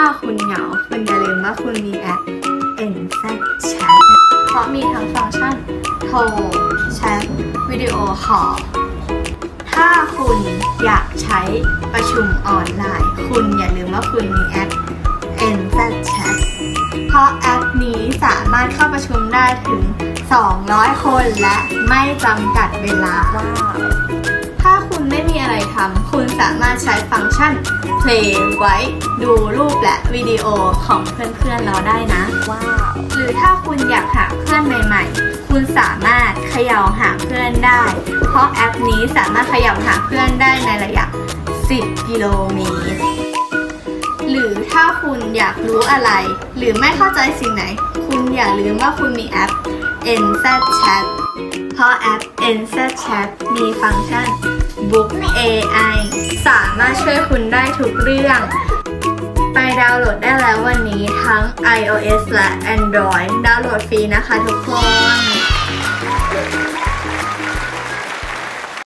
ว่าคุณเหงา คุณอย่าลืมว่าคุณมีแอป NZ Chat เพราะมีทั้งฟังก์ชันโทรแชทวิดีโอคอลถ้าคุณอยากใช้ประชุมออนไลน์ คุณอย่าลืมว่าคุณมีแอป NZ Chat เพราะแอปนี้สามารถเข้าประชุมได้ถึง 200 คนและไม่จำกัดเวลาว้าถ้าคุณไม่มีอะไรทำ คุณสามารถใช้ฟังก์ชัน Play ไว้ ดูรูปและวิดีโอของเพื่อนๆเราได้นะว้าวหรือถ้าคุณอยากหาเพื่อนใหม่ๆ คุณสามารถเขย่าหาเพื่อนได้ เพราะแอปนี้สามารถเขย่าหาเพื่อนได้ในระยะ 10 กิโลเมตรหรือถ้าคุณอยากรู้อะไร หรือไม่เข้าใจสิ่งไหน คุณอย่าลืมว่าคุณมีแอป NZ Chat เพราะแอป NZ Chat มีฟังก์ชัน Book AI สามารถ ช่วยคุณได้ทุกเรื่อง ไปดาวน์โหลดได้แล้ววันนี้ทั้ง iOS และ Android ดาวน์โหลดฟรีนะคะทุกคน